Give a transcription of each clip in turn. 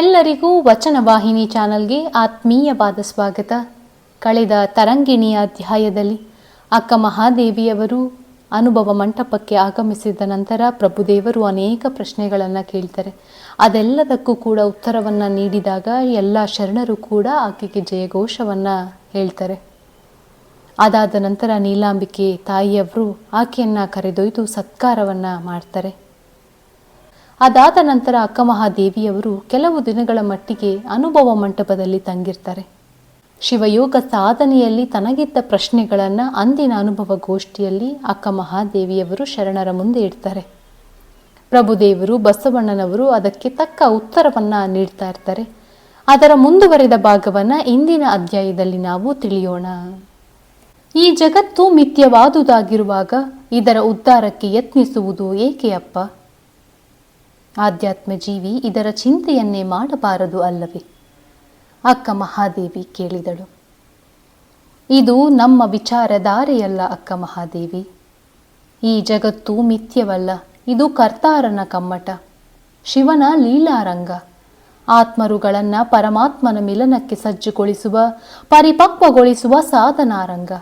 ನಿಮ್ಮೆಲ್ಲರಿಗೂ ವಚನ ವಾಹಿನಿ ಚಾನಲ್ಗೆ ಆತ್ಮೀಯವಾದ ಸ್ವಾಗತ. ಕಳೆದ ತರಂಗಿಣಿಯ ಅಧ್ಯಾಯದಲ್ಲಿ ಅಕ್ಕ ಮಹಾದೇವಿಯವರು ಅನುಭವ ಮಂಟಪಕ್ಕೆ ಆಗಮಿಸಿದ ನಂತರ ಪ್ರಭುದೇವರು ಅನೇಕ ಪ್ರಶ್ನೆಗಳನ್ನು ಕೇಳ್ತಾರೆ. ಅದೆಲ್ಲದಕ್ಕೂ ಕೂಡ ಉತ್ತರವನ್ನು ನೀಡಿದಾಗ ಎಲ್ಲ ಶರಣರು ಕೂಡ ಆಕೆಗೆ ಜಯಘೋಷವನ್ನು ಹೇಳ್ತಾರೆ. ಅದಾದ ನಂತರ ನೀಲಾಂಬಿಕೆ ತಾಯಿಯವರು ಆಕೆಯನ್ನು ಕರೆದೊಯ್ದು ಸತ್ಕಾರವನ್ನು ಮಾಡ್ತಾರೆ. ಅದಾದ ನಂತರ ಅಕ್ಕಮಹಾದೇವಿಯವರು ಕೆಲವು ದಿನಗಳ ಮಟ್ಟಿಗೆ ಅನುಭವ ಮಂಟಪದಲ್ಲಿ ತಂಗಿರ್ತಾರೆ. ಶಿವಯೋಗ ಸಾಧನೆಯಲ್ಲಿ ತನಗಿದ್ದ ಪ್ರಶ್ನೆಗಳನ್ನು ಅಂದಿನ ಅನುಭವ ಗೋಷ್ಠಿಯಲ್ಲಿ ಅಕ್ಕ ಮಹಾದೇವಿಯವರು ಶರಣರ ಮುಂದೆ ಇಡ್ತಾರೆ. ಪ್ರಭುದೇವರು ಬಸವಣ್ಣನವರು ಅದಕ್ಕೆ ತಕ್ಕ ಉತ್ತರವನ್ನು ನೀಡ್ತಾ ಇರ್ತಾರೆ. ಅದರ ಮುಂದುವರೆದ ಭಾಗವನ್ನು ಇಂದಿನ ಅಧ್ಯಾಯದಲ್ಲಿ ನಾವು ತಿಳಿಯೋಣ. ಈ ಜಗತ್ತು ಮಿಥ್ಯವಾದುದಾಗಿರುವಾಗ ಇದರ ಉದ್ಧಾರಕ್ಕೆ ಯತ್ನಿಸುವುದು ಏಕೆ ಅಪ್ಪ? ಆಧ್ಯಾತ್ಮ ಜೀವಿ ಇದರ ಚಿಂತೆಯನ್ನೇ ಮಾಡಬಾರದು ಅಲ್ಲವೇ? ಅಕ್ಕ ಮಹಾದೇವಿ ಕೇಳಿದಳು. ಇದು ನಮ್ಮ ವಿಚಾರಧಾರೆಯಲ್ಲ ಅಕ್ಕ ಮಹಾದೇವಿ. ಈ ಜಗತ್ತು ಮಿಥ್ಯವಲ್ಲ, ಇದು ಕರ್ತಾರನ ಕಮ್ಮಟ, ಶಿವನ ಲೀಲಾರಂಗ. ಆತ್ಮರುಗಳನ್ನು ಪರಮಾತ್ಮನ ಮಿಲನಕ್ಕೆ ಸಜ್ಜುಗೊಳಿಸುವ, ಪರಿಪಕ್ವಗೊಳಿಸುವ ಸಾಧನಾರಂಗ.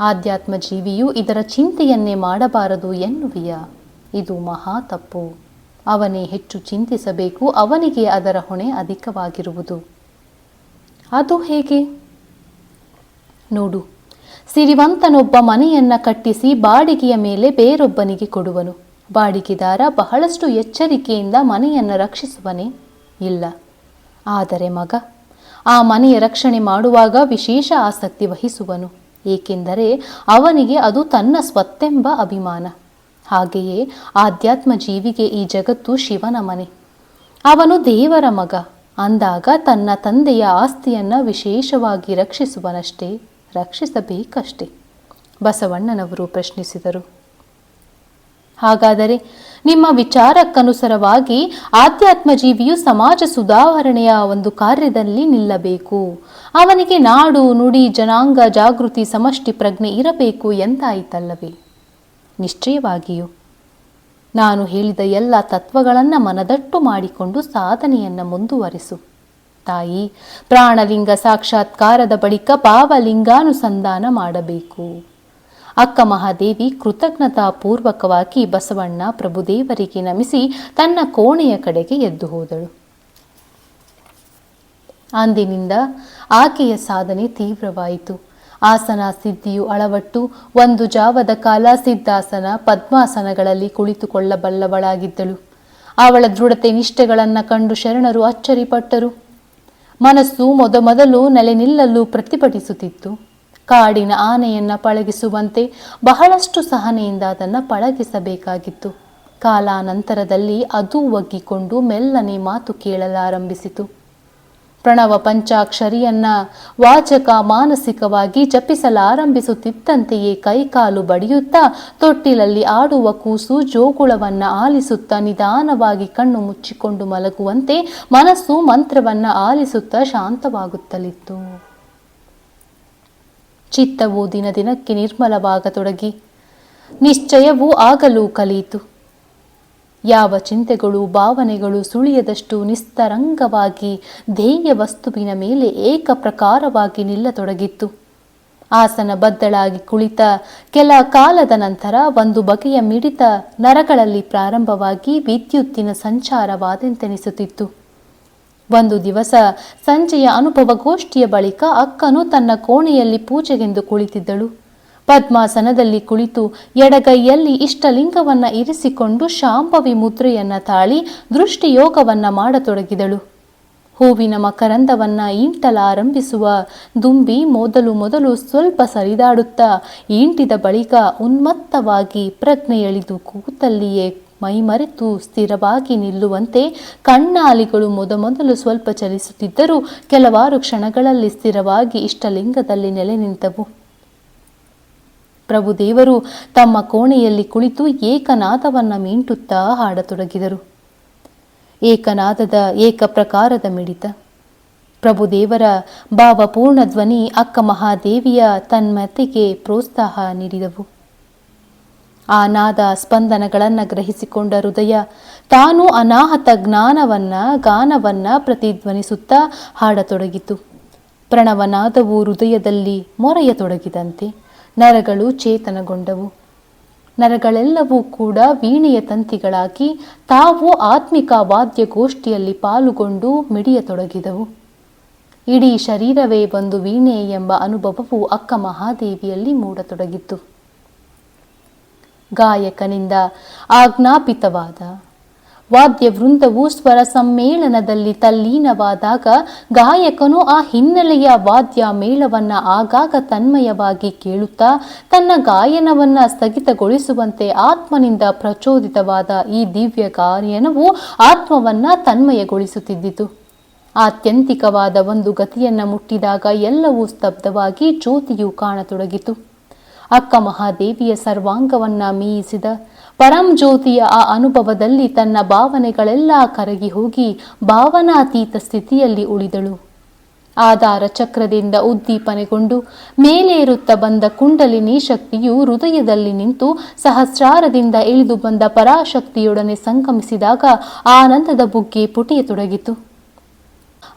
ಆಧ್ಯಾತ್ಮ ಜೀವಿಯು ಇದರ ಚಿಂತೆಯನ್ನೇ ಮಾಡಬಾರದು ಎನ್ನುವಿಯ? ಇದು ಮಹಾ ತಪ್ಪು. ಅವನೇ ಹೆಚ್ಚು ಚಿಂತಿಸಬೇಕು, ಅವನಿಗೆ ಅದರ ಹೊಣೆ ಅಧಿಕವಾಗಿರುವುದು. ಅದು ಹೇಗೆ? ನೋಡು, ಸಿರಿವಂತನೊಬ್ಬ ಮನೆಯನ್ನ ಕಟ್ಟಿಸಿ ಬಾಡಿಗೆಯ ಮೇಲೆ ಬೇರೊಬ್ಬನಿಗೆ ಕೊಡುವನು. ಬಾಡಿಗೆದಾರ ಬಹಳಷ್ಟು ಎಚ್ಚರಿಕೆಯಿಂದ ಮನೆಯನ್ನು ರಕ್ಷಿಸುವನೇ ಇಲ್ಲ. ಆದರೆ ಮಗ, ಆ ಮನೆಯ ರಕ್ಷಣೆ ಮಾಡುವಾಗ ವಿಶೇಷ ಆಸಕ್ತಿ ವಹಿಸುವನು, ಏಕೆಂದರೆ ಅವನಿಗೆ ಅದು ತನ್ನ ಸ್ವತ್ತೆಂಬ ಅಭಿಮಾನ. ಹಾಗೆಯೇ ಆಧ್ಯಾತ್ಮ ಜೀವಿಗೆ ಈ ಜಗತ್ತು ಶಿವನ ಮನೆ. ಅವನು ದೇವರ ಮಗ. ಅಂದಾಗ ತನ್ನ ತಂದೆಯ ಆಸ್ತಿಯನ್ನು ವಿಶೇಷವಾಗಿ ರಕ್ಷಿಸುವನಷ್ಟೇ, ರಕ್ಷಿಸಬೇಕಷ್ಟೇ ಬಸವಣ್ಣನವರು ಪ್ರಶ್ನಿಸಿದರು. ಹಾಗಾದರೆ ನಿಮ್ಮ ವಿಚಾರಕ್ಕನುಸಾರವಾಗಿ ಆಧ್ಯಾತ್ಮ ಜೀವಿಯು ಸಮಾಜ ಸುಧಾರಣೆಯ ಒಂದು ಕಾರ್ಯದಲ್ಲಿ ನಿಲ್ಲಬೇಕು. ಅವನಿಗೆ ನಾಡು ನುಡಿ ಜನಾಂಗ ಜಾಗೃತಿ ಸಮಷ್ಟಿ ಪ್ರಜ್ಞೆ ಇರಬೇಕು ಎಂದಾಯಿತಲ್ಲವೇ? ನಿಶ್ಚಯವಾಗಿಯೂ ನಾನು ಹೇಳಿದ ಎಲ್ಲ ತತ್ವಗಳನ್ನು ಮನದಟ್ಟು ಮಾಡಿಕೊಂಡು ಸಾಧನೆಯನ್ನು ಮುಂದುವರಿಸು. ತಾಯಿ, ಪ್ರಾಣಲಿಂಗ ಸಾಕ್ಷಾತ್ಕಾರದ ಬಳಿಕ ಪಾವಲಿಂಗಾನುಸಂಧಾನ ಮಾಡಬೇಕು. ಅಕ್ಕ ಮಹಾದೇವಿ ಕೃತಜ್ಞತಾಪೂರ್ವಕವಾಗಿ ಬಸವಣ್ಣ ಪ್ರಭುದೇವರಿಗೆ ನಮಿಸಿ ತನ್ನ ಕೋಣೆಯ ಕಡೆಗೆ ಎದ್ದು ಹೋದಳು. ಅಂದಿನಿಂದ ಆಕೆಯ ಸಾಧನೆ ತೀವ್ರವಾಯಿತು. ಆಸನ ಸಿದ್ಧಿಯು ಅಳವಟ್ಟು, ಒಂದು ಜಾವದ ಕಾಲ ಸಿದ್ಧಾಸನ ಪದ್ಮಾಸನಗಳಲ್ಲಿ ಕುಳಿತುಕೊಳ್ಳಬಲ್ಲವಳಾಗಿದ್ದಳು. ಅವಳ ದೃಢತೆ ನಿಷ್ಠೆಗಳನ್ನು ಕಂಡು ಶರಣರು ಅಚ್ಚರಿಪಟ್ಟರು. ಮನಸ್ಸು ಮೊದಮೊದಲು ನೆಲೆ ನಿಲ್ಲಲು ಪ್ರತಿಭಟಿಸುತ್ತಿತ್ತು. ಕಾಡಿನ ಆನೆಯನ್ನು ಪಳಗಿಸುವಂತೆ ಬಹಳಷ್ಟು ಸಹನೆಯಿಂದ ಅದನ್ನು ಪಳಗಿಸಬೇಕಾಗಿತ್ತು. ಕಾಲಾನಂತರದಲ್ಲಿ ಅದು ಒಗ್ಗಿಕೊಂಡು ಮೆಲ್ಲನೆ ಮಾತು ಕೇಳಲಾರಂಭಿಸಿತು. ಪ್ರಣವ ಪಂಚಾಕ್ಷರಿಯನ್ನ ವಾಚಕ ಮಾನಸಿಕವಾಗಿ ಜಪಿಸಲಾರಂಭಿಸುತ್ತಿದ್ದಂತೆಯೇ ಕೈಕಾಲು ಬಡಿಯುತ್ತಾ ತೊಟ್ಟಿಲಲ್ಲಿ ಆಡುವ ಕೂಸು ಜೋಗುಳವನ್ನ ಆಲಿಸುತ್ತಾ ನಿಧಾನವಾಗಿ ಕಣ್ಣು ಮುಚ್ಚಿಕೊಂಡು ಮಲಗುವಂತೆ ಮನಸ್ಸು ಮಂತ್ರವನ್ನ ಆಲಿಸುತ್ತಾ ಶಾಂತವಾಗುತ್ತಲಿತ್ತು. ಚಿತ್ತವು ದಿನ ದಿನಕ್ಕೆ ನಿರ್ಮಲವಾಗತೊಡಗಿ. ನಿಶ್ಚಯವೂ ಆಗಲೂ ಕಲಿಯಿತು. ಯಾವ ಚಿಂತೆಗಳು, ಭಾವನೆಗಳು ಸುಳಿಯದಷ್ಟು ನಿಸ್ತರಂಗವಾಗಿ ಧ್ಯೇಯ ವಸ್ತುವಿನ ಮೇಲೆ ಏಕಪ್ರಕಾರವಾಗಿ ನಿಲ್ಲತೊಡಗಿತ್ತು. ಆಸನ ಬದ್ದಳಾಗಿ ಕುಳಿತ ಕೆಲ ಕಾಲದ ನಂತರ ಒಂದು ಬಗೆಯ ಮಿಡಿತ ನರಗಳಲ್ಲಿ ಪ್ರಾರಂಭವಾಗಿ ವಿದ್ಯುತ್ತಿನ ಸಂಚಾರವಾದೆಂತೆನಿಸುತ್ತಿತ್ತು. ಒಂದು ದಿವಸ ಸಂಜೆಯ ಅನುಭವಗೋಷ್ಠಿಯ ಬಳಿಕ ಅಕ್ಕನು ತನ್ನ ಕೋಣೆಯಲ್ಲಿ ಪೂಜೆಗೆಂದು ಕುಳಿತಿದ್ದಳು. ಪದ್ಮಾಸನದಲ್ಲಿ ಕುಳಿತು ಎಡಗೈಯಲ್ಲಿ ಇಷ್ಟಲಿಂಗವನ್ನ ಇರಿಸಿಕೊಂಡು ಶಾಂಭವಿ ಮುದ್ರೆಯನ್ನ ತಾಳಿ ದೃಷ್ಟಿಯೋಗವನ್ನ ಮಾಡತೊಡಗಿದಳು. ಹೂವಿನ ಮಕರಂದವನ್ನ ಈಂಟಲಾರಂಭಿಸುವ ದುಂಬಿ ಮೊದಲು ಮೊದಲು ಸ್ವಲ್ಪ ಸರಿದಾಡುತ್ತಾ ಈಂಟಿದ ಬಳಿಕ ಉನ್ಮತ್ತವಾಗಿ ಪ್ರಜ್ಞೆ ಎಳಿದು ಕೂತಲ್ಲಿಯೇ ಮೈಮರೆತು ಸ್ಥಿರವಾಗಿ ನಿಲ್ಲುವಂತೆ ಕಣ್ಣಾಲಿಗಳು ಮೊದಮೊದಲು ಸ್ವಲ್ಪ ಚಲಿಸುತ್ತಿದ್ದರೂ ಕೆಲವಾರು ಕ್ಷಣಗಳಲ್ಲಿ ಸ್ಥಿರವಾಗಿ ಇಷ್ಟಲಿಂಗದಲ್ಲಿ ನೆಲೆ ನಿಂತವು ಪ್ರಭುದೇವರು ತಮ್ಮ ಕೋಣೆಯಲ್ಲಿ ಕುಳಿತು ಏಕನಾದವನ್ನ ಮೀಂಟುತ್ತಾ ಹಾಡತೊಡಗಿದರು. ಏಕನಾದದ ಏಕಪ್ರಕಾರದ ಮಿಡಿತ. ಪ್ರಭುದೇವರ ಭಾವಪೂರ್ಣ ಧ್ವನಿ ಅಕ್ಕ ಮಹಾದೇವಿಯ ತನ್ಮತೆಗೆ ಪ್ರೋತ್ಸಾಹ ನೀಡಿದವು. ಆ ನಾದ ಸ್ಪಂದನಗಳನ್ನು ಗ್ರಹಿಸಿಕೊಂಡ ಹೃದಯ ತಾನು ಅನಾಹತ ಜ್ಞಾನವನ್ನ, ಗಾನವನ್ನ ಪ್ರತಿಧ್ವನಿಸುತ್ತಾ ಹಾಡತೊಡಗಿತು. ಪ್ರಣವನಾದವು ಹೃದಯದಲ್ಲಿ ಮೊರೆಯತೊಡಗಿದಂತೆ. ನರಗಳು ಚೇತನಗೊಂಡವು. ನರಗಳೆಲ್ಲವೂ ಕೂಡ ವೀಣೆಯ ತಂತಿಗಳಾಗಿ ತಾವು ಆತ್ಮಿಕ ವಾದ್ಯಗೋಷ್ಠಿಯಲ್ಲಿ ಪಾಲುಗೊಂಡು ಮಿಡಿಯತೊಡಗಿದವು. ಇಡೀ ಶರೀರವೇ ಒಂದು ವೀಣೆ ಎಂಬ ಅನುಭವವು ಅಕ್ಕ ಮಹಾದೇವಿಯಲ್ಲಿ ಮೂಡತೊಡಗಿತ್ತು. ಗಾಯಕನಿಂದ ಆಜ್ಞಾಪಿತವಾದ ವಾದ್ಯ ವೃಂದವು ಸ್ವರ ಸಮ್ಮೇಳನದಲ್ಲಿ ತಲ್ಲೀನವಾದಾಗ ಗಾಯಕನು ಆ ಹಿನ್ನೆಲೆಯ ವಾದ್ಯ ಮೇಳವನ್ನ ಆಗಾಗ ತನ್ಮಯವಾಗಿ ಕೇಳುತ್ತಾ ತನ್ನ ಗಾಯನವನ್ನ ಸ್ಥಗಿತಗೊಳಿಸುವಂತೆ ಆತ್ಮನಿಂದ ಪ್ರಚೋದಿತವಾದ ಈ ದಿವ್ಯ ಗಾಯನವು ಆತ್ಮವನ್ನ ತನ್ಮಯಗೊಳಿಸುತ್ತಿದ್ದಿತು. ಆತ್ಯಂತಿಕವಾದ ಒಂದು ಗತಿಯನ್ನ ಮುಟ್ಟಿದಾಗ ಎಲ್ಲವೂ ಸ್ತಬ್ಧವಾಗಿ ಜ್ಯೋತಿಯು ಕಾಣತೊಡಗಿತು. ಅಕ್ಕ ಮಹಾದೇವಿಯ ಸರ್ವಾಂಗವನ್ನ ಮೀಯಿಸಿದ ಪರಂ ಜ್ಯೋತಿಯ ಆ ಅನುಭವದಲ್ಲಿ ತನ್ನ ಭಾವನೆಗಳೆಲ್ಲ ಕರಗಿ ಹೋಗಿ ಭಾವನಾತೀತ ಸ್ಥಿತಿಯಲ್ಲಿ ಉಳಿದಳು. ಆಧಾರ ಚಕ್ರದಿಂದ ಉದ್ದೀಪನೆಗೊಂಡು ಮೇಲೇರುತ್ತ ಬಂದ ಕುಂಡಲಿನಿ ಶಕ್ತಿಯು ಹೃದಯದಲ್ಲಿ ನಿಂತು ಸಹಸ್ರಾರದಿಂದ ಇಳಿದು ಬಂದ ಪರಾಶಕ್ತಿಯೊಡನೆ ಸಂಗಮಿಸಿದಾಗ ಆನಂದದ ಬುಗ್ಗೆ ಪುಟಿಯತೊಡಗಿತು.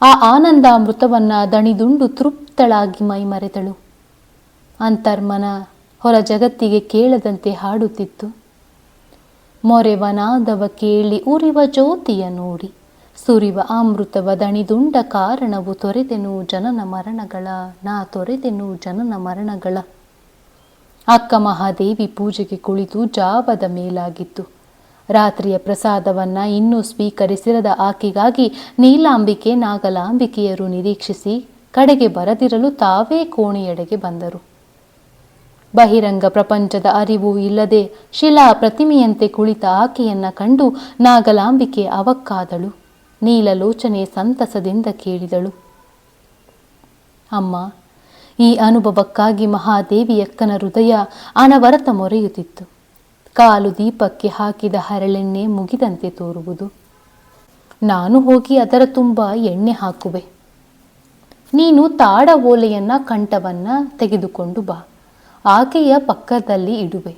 ಆ ಆನಂದ ಆನಂದಾಮೃತವನ್ನ ದಣಿದುಂಡು ತೃಪ್ತಳಾಗಿ ಮೈಮರೆತಳು. ಅಂತರ್ಮನ ಹೊರ ಜಗತ್ತಿಗೆ ಕೇಳದಂತೆ ಹಾಡುತ್ತಿತ್ತು. ಮೊರೆವನಾದವ ಕೇಳಿ ಉರಿವ ಜ್ಯೋತಿಯ ನೋಡಿ. ಸುರಿವ ಅಮೃತವ ದಣಿದುಂಡ ಕಾರಣವು ತೊರೆದೆನು ಜನನ ಮರಣಗಳ, ನಾ ತೊರೆದೆನು ಜನನ ಮರಣಗಳ. ಅಕ್ಕ ಮಹಾದೇವಿ ಪೂಜೆಗೆ ಕುಳಿತು ಜಾವದ ಮೇಲಾಗಿತ್ತು. ರಾತ್ರಿಯ ಪ್ರಸಾದವನ್ನ ಇನ್ನೂ ಸ್ವೀಕರಿಸಿರದ ಆಕೆಗಾಗಿ ನೀಲಾಂಬಿಕೆ ನಾಗಲಾಂಬಿಕೆಯರು ನಿರೀಕ್ಷಿಸಿ ಕಡೆಗೆ ಬರದಿರಲು ತಾವೇ ಕೋಣೆಯೆಡೆಗೆ ಬಂದರು. ಬಹಿರಂಗ ಪ್ರಪಂಚದ ಅರಿವು ಇಲ್ಲದೆ ಶಿಲಾ ಪ್ರತಿಮೆಯಂತೆ ಕುಳಿತ ಆಕೆಯನ್ನ ಕಂಡು ನಾಗಲಾಂಬಿಕೆ ಅವಕ್ಕಾದಳು. ನೀಲಲೋಚನೆ ಸಂತಸದಿಂದ ಕೇಳಿದಳು. ಅಮ್ಮ, ಈ ಅನುಭವಕ್ಕಾಗಿ ಮಹಾದೇವಿಯಕ್ಕನ ಹೃದಯ ಅನವರತ ಮೊರೆಯುತ್ತಿತ್ತು. ಕಾಲು ದೀಪಕ್ಕೆ ಹಾಕಿದ ಹರಳೆಣ್ಣೆ ಮುಗಿದಂತೆ ತೋರುವುದು. ನಾನು ಹೋಗಿ ಅದರ ತುಂಬ ಎಣ್ಣೆ ಹಾಕುವೆ. ನೀನು ತಾಡ ಓಲೆಯನ್ನ ಕಂಠವನ್ನ ತೆಗೆದುಕೊಂಡು ಬಾ. ಆಕೆಯ ಪಕ್ಕದಲ್ಲಿ ಇಡುವೆ.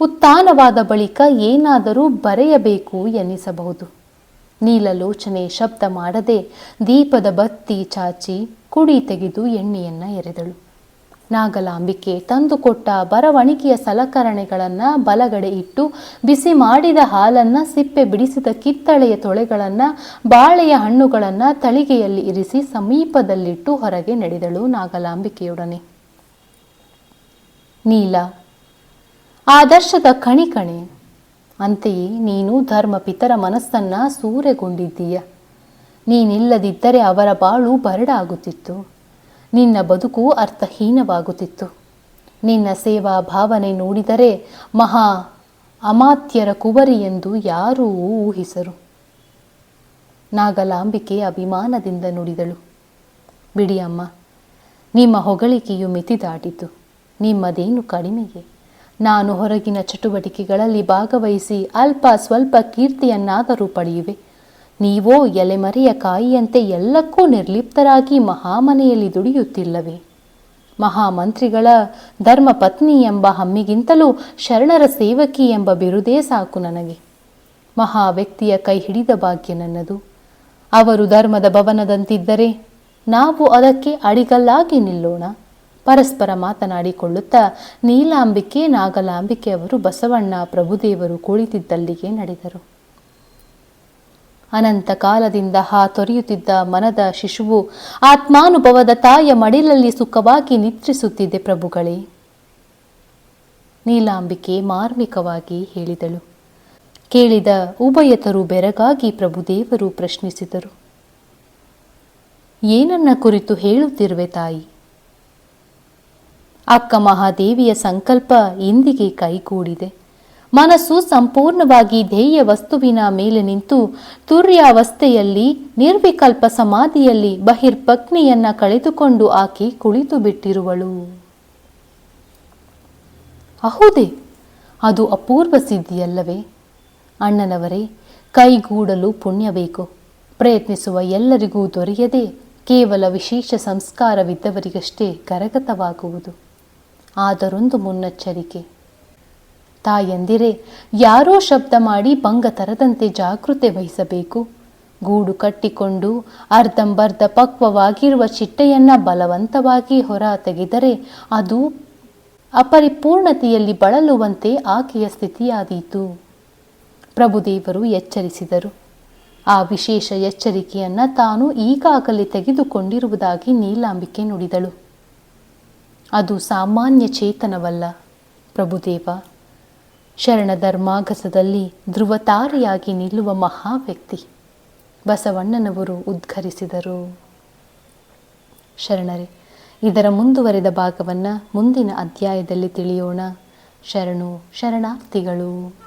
ಉತ್ಥಾನವಾದ ಬಳಿಕ ಏನಾದರೂ ಬರೆಯಬೇಕು ಎನ್ನಿಸಬಹುದು. ನೀಲಲೋಚನೆ ಶಬ್ದ ಮಾಡದೆ ದೀಪದ ಬತ್ತಿ ಚಾಚಿ ಕುಡಿ ತೆಗೆದು ಎಣ್ಣೆಯನ್ನ ಎರೆದಳು. ನಾಗಲಾಂಬಿಕೆ ತಂದುಕೊಟ್ಟ ಬರವಣಿಗೆಯ ಸಲಕರಣೆಗಳನ್ನ ಬಲಗಡೆ ಇಟ್ಟು ಬಿಸಿ ಮಾಡಿದ ಹಾಲನ್ನ ಸಿಪ್ಪೆ ಬಿಡಿಸಿದ ಕಿತ್ತಳೆಯ ತೊಳೆಗಳನ್ನ ಬಾಳೆಯ ಹಣ್ಣುಗಳನ್ನ ತಳಿಗೆಯಲ್ಲಿ ಇರಿಸಿ ಸಮೀಪದಲ್ಲಿಟ್ಟು ಹೊರಗೆ ನಡೆದಳು ನಾಗಲಾಂಬಿಕೆಯೊಡನೆ. ನೀಲ. ಆದರ್ಶದ ಕಣಿಕಣೆ ಅಂತೆಯೇ ನೀನು ಧರ್ಮಪಿತರ ಮನಸ್ಸನ್ನ ಸೂರೆಗೊಂಡಿದ್ದೀಯ. ನೀನಿಲ್ಲದಿದ್ದರೆ ಅವರ ಬಾಳು ಬರಡಾಗುತ್ತಿತ್ತು. ನಿನ್ನ ಬದುಕು ಅರ್ಥಹೀನವಾಗುತ್ತಿತ್ತು. ನಿನ್ನ ಸೇವಾ ಭಾವನೆ ನೋಡಿದರೆ ಮಹಾ ಅಮಾತ್ಯರ ಕುವರಿ ಎಂದು ಯಾರೂ ಊಹಿಸರು. ನಾಗಲಾಂಬಿಕೆ ಅಭಿಮಾನದಿಂದ ನುಡಿದಳು. ಬಿಡಿ ಅಮ್ಮ, ನಿಮ್ಮ ಹೊಗಳಿಕೆಯು ಮಿತಿ ದಾಟಿತು ನಿಮ್ಮದೇನು ಕಡಿಮೆಗೆ. ನಾನು ಹೊರಗಿನ ಚಟುವಟಿಕೆಗಳಲ್ಲಿ ಭಾಗವಹಿಸಿ ಅಲ್ಪ ಸ್ವಲ್ಪ ಕೀರ್ತಿಯನ್ನಾದರೂ ಪಡೆಯುವೆ. ನೀವೋ ಎಲೆಮರೆಯ ಕಾಯಿಯಂತೆ ಎಲ್ಲಕ್ಕೂ ನಿರ್ಲಿಪ್ತರಾಗಿ ಮಹಾಮನೆಯಲ್ಲಿ ದುಡಿಯುತ್ತಿಲ್ಲವೇ? ಮಹಾಮಂತ್ರಿಗಳ ಧರ್ಮಪತ್ನಿ ಎಂಬ ಹಮ್ಮಿಗಿಂತಲೂ ಶರಣರ ಸೇವಕಿ ಎಂಬ ಬಿರುದೇ ಸಾಕು ನನಗೆ. ಮಹಾ ವ್ಯಕ್ತಿಯ ಕೈ ಹಿಡಿದ ಭಾಗ್ಯ ನನ್ನದು. ಅವರು ಧರ್ಮದ ಭವನದಂತಿದ್ದರೆ ನಾವು ಅದಕ್ಕೆ ಅಡಿಗಲ್ಲಾಗಿ ನಿಲ್ಲೋಣ. ಪರಸ್ಪರ ಮಾತನಾಡಿಕೊಳ್ಳುತ್ತಾ ನೀಲಾಂಬಿಕೆ, ನಾಗಲಾಂಬಿಕೆ ಅವರು ಬಸವಣ್ಣ ಪ್ರಭುದೇವರು ಕುಳಿತಿದ್ದಲ್ಲಿಗೆ ನಡೆದರು. ಅನಂತ ಕಾಲದಿಂದ ಹಾ ತೊರೆಯುತ್ತಿದ್ದ ಮನದ ಶಿಶುವು ಆತ್ಮಾನುಭವದ ತಾಯ ಮಡಿಲಲ್ಲಿ ಸುಖವಾಗಿ ನಿದ್ರಿಸುತ್ತಿದೆ ಪ್ರಭುಗಳೇ. ನೀಲಾಂಬಿಕೆ ಮಾರ್ಮಿಕವಾಗಿ ಹೇಳಿದಳು. ಕೇಳಿದ ಉಭಯತರು ಬೆರಗಾಗಿ ಪ್ರಭುದೇವರು ಪ್ರಶ್ನಿಸಿದರು. ಏನನ್ನ ಕುರಿತು ಹೇಳುತ್ತಿರುವೆ ತಾಯಿ? ಅಕ್ಕ ಮಹಾದೇವಿಯ ಸಂಕಲ್ಪ ಇಂದಿಗೆ ಕೈಗೂಡಿದೆ. ಮನಸ್ಸು ಸಂಪೂರ್ಣವಾಗಿ ಧ್ಯೇಯ ವಸ್ತುವಿನ ಮೇಲೆ ನಿಂತು ತುರ್ಯಾವಸ್ಥೆಯಲ್ಲಿ, ನಿರ್ವಿಕಲ್ಪ ಸಮಾಧಿಯಲ್ಲಿ ಬಹಿರ್ಪತ್ನಿಯನ್ನ ಕಳೆದುಕೊಂಡು ಆಕೆ ಕುಳಿತು ಬಿಟ್ಟಿರುವಳು. ಹೌದೇ ಅದು ಅಪೂರ್ವ ಸಿದ್ಧಿಯಲ್ಲವೇ? ಅಣ್ಣನವರೇ, ಕೈಗೂಡಲು ಪುಣ್ಯ ಬೇಕು ಪ್ರಯತ್ನಿಸುವ ಎಲ್ಲರಿಗೂ ದೊರೆಯದೆ ಕೇವಲ ವಿಶೇಷ ಸಂಸ್ಕಾರವಿದ್ದವರಿಗಷ್ಟೇ ಕರಗತವಾಗುವುದು. ಆದರೊಂದು ಮುನ್ನೆಚ್ಚರಿಕೆ. ತಾಯಂದಿರೆ, ಯಾರೋ ಶಬ್ದ ಮಾಡಿ ಭಂಗ ತರದಂತೆ ಜಾಗೃತೆ ವಹಿಸಬೇಕು. ಗೂಡು ಕಟ್ಟಿಕೊಂಡು ಅರ್ಧಂಬರ್ಧ ಪಕ್ವವಾಗಿರುವ ಚಿಟ್ಟೆಯನ್ನು ಬಲವಂತವಾಗಿ ಹೊರ ತೆಗೆದರೆ ಅದು ಅಪರಿಪೂರ್ಣತೆಯಲ್ಲಿ ಬಳಲುವಂತೆ ಆಕೆಯ ಸ್ಥಿತಿಯಾದೀತು. ಪ್ರಭುದೇವರು ಎಚ್ಚರಿಸಿದರು. ಆ ವಿಶೇಷ ಎಚ್ಚರಿಕೆಯನ್ನು ತಾನು ಈಗಾಗಲೇ ತೆಗೆದುಕೊಂಡಿರುವುದಾಗಿ ನೀಲಾಂಬಿಕೆ ನುಡಿದಳು. ಅದು ಸಾಮಾನ್ಯ ಚೇತನವಲ್ಲ, ಪ್ರಭುದೇವ. ಶರಣ ಧರ್ಮಾಗಸದಲ್ಲಿ ಧ್ರುವತಾರಿಯಾಗಿ ನಿಲ್ಲುವ ಮಹಾ ವ್ಯಕ್ತಿ ಬಸವಣ್ಣನವರು ಉದ್ಘರಿಸಿದರು ಶರಣರೇ, ಇದರ ಮುಂದುವರೆದ ಭಾಗವನ್ನು ಮುಂದಿನ ಅಧ್ಯಾಯದಲ್ಲಿ ತಿಳಿಯೋಣ. ಶರಣು ಶರಣಾರ್ಥಿಗಳು.